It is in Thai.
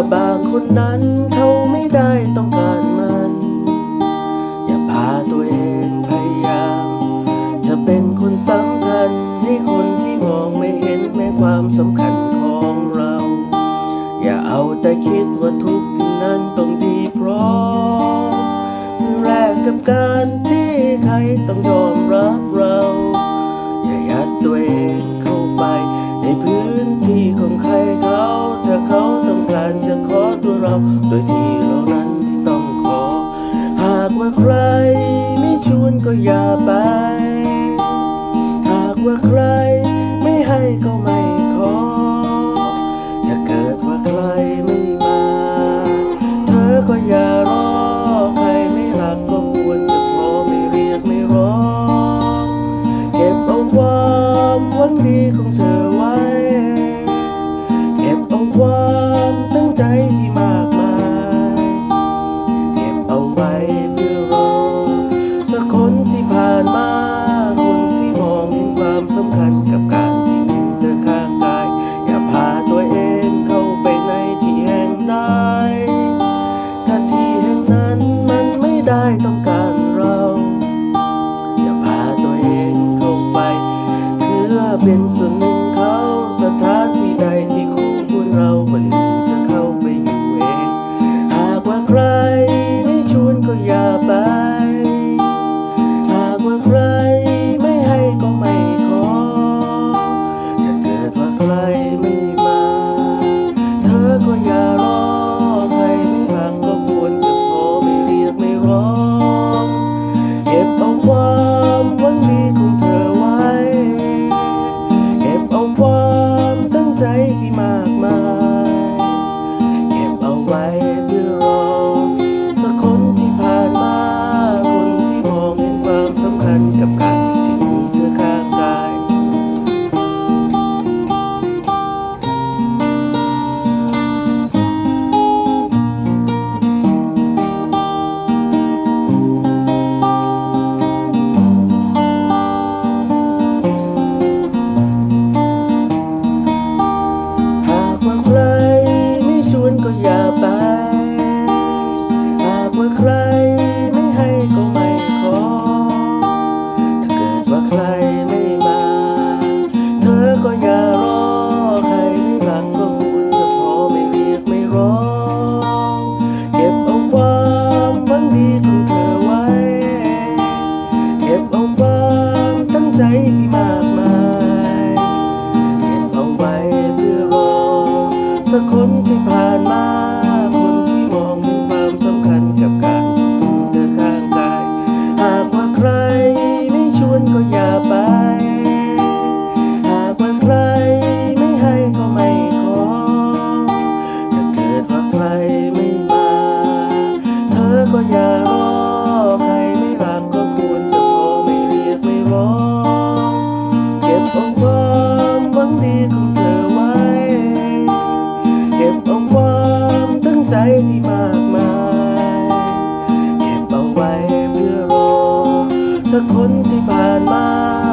ถ้าบางคนนั้นเขาไม่ได้ต้องการมัน อย่าพาตัวเองพยายาม จะเป็นคนสำคัญให้คนที่มองไม่เห็นแม้ความสำคัญของเรา อย่าเอาแต่คิดว่าทุกสิ่งนั้นต้องดีพร้อมแรกกับการที่ใครต้องยอมรับเรา 对的 চাই ากมายเก็บเอาไว้เพื่อรอสักคนที่ผ่านมา